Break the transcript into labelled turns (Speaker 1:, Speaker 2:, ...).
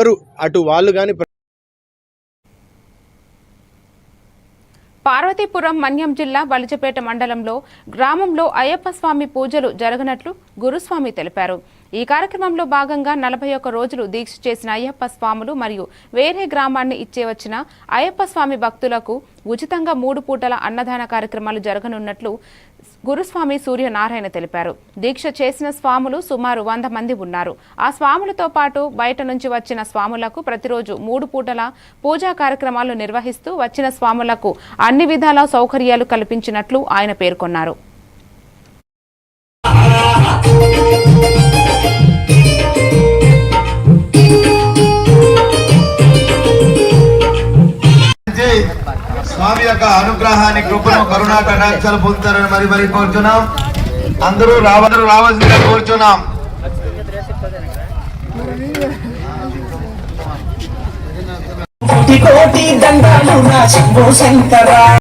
Speaker 1: ఎవరు అటు వాళ్ళు కానీ
Speaker 2: పార్వతీపురం మన్యం జిల్లా బలిజపేట మండలంలో గ్రామంలో అయ్యప్ప స్వామి పూజలు జరగనట్లు గురుస్వామి తెలిపారు. ఈ కార్యక్రమంలో భాగంగా నలభై ఒక్క రోజులు దీక్ష చేసిన అయ్యప్ప స్వాములు మరియు వేరే గ్రామాన్ని ఇచ్చే వచ్చిన అయ్యప్ప స్వామి భక్తులకు ఉచితంగా మూడు పూటల అన్నదాన కార్యక్రమాలు జరగనున్నట్లు గురుస్వామి సూర్యనారాయణ తెలిపారు. దీక్ష చేసిన స్వాములు సుమారు వంద మంది ఉన్నారు. ఆ స్వాములతో పాటు బయట నుంచి వచ్చిన స్వాములకు ప్రతిరోజు మూడు పూటల పూజా కార్యక్రమాలు నిర్వహిస్తూ వచ్చిన స్వాములకు అన్ని విధాల సౌకర్యాలు కల్పించినట్లు ఆయన పేర్కొన్నారు.
Speaker 3: స్వామి యొక్క అనుగ్రహాన్ని కృపను కరుణా కటాక్షాలు పొందుతారని మరి మరి కోరుచున్నాం. అందరూ రావాలని రావాల్సిందిగా కోరుచున్నాం.
Speaker 4: కోటి దండాలు నా శంభు శంకరా.